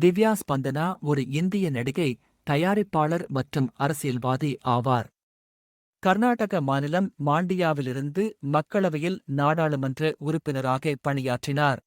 திவ்யா ஸ்பந்தனா ஒரு இந்திய நடிகை தயாரிப்பாளர் மற்றும் அரசியல்வாதி ஆவார். கர்நாடக மாநிலம் மாண்டியாவிலிருந்து மக்களவையில் நாடாளுமன்ற உறுப்பினராக பணியாற்றினார்.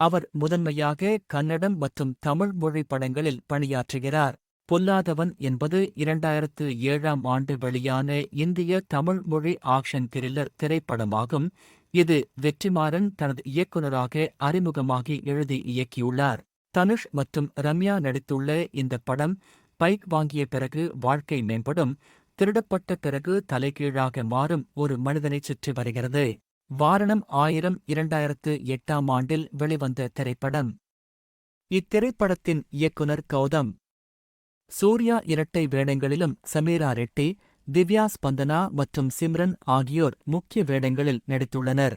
அவர் முதன்மையாக கன்னடம் மற்றும் தமிழ் மொழி படங்களில் பணியாற்றுகிறார். பொல்லாதவன் என்பது இரண்டாயிரத்து ஏழாம் ஆண்டு வெளியான இந்திய தமிழ் மொழி ஆக்ஷன் த்ரில்லர் திரைப்படமாகும். இது வெற்றிமாறன் தனது இயக்குனராக அறிமுகமாகி எழுதி இயக்கியுள்ளார். தனுஷ் மற்றும் ரம்யா நடித்துள்ள இந்த படம் பைக் வாங்கிய பிறகு வாழ்க்கை மேம்படும் திருடப்பட்ட பிறகு தலைகீழாக மாறும் ஒரு மனிதனைச் சுற்றி வருகிறது. வாரணம் ஆயிரம் இரண்டாயிரத்து எட்டாம் ஆண்டில் வெளிவந்த திரைப்படம். இத்திரைப்படத்தின் இயக்குனர் கௌதம். சூர்யா இரட்டை வேடங்களிலும் சமீரா ரெட்டி திவ்யா ஸ்பந்தனா மற்றும் சிம்ரன் ஆகியோர் முக்கிய வேடங்களில் நடித்துள்ளனர்.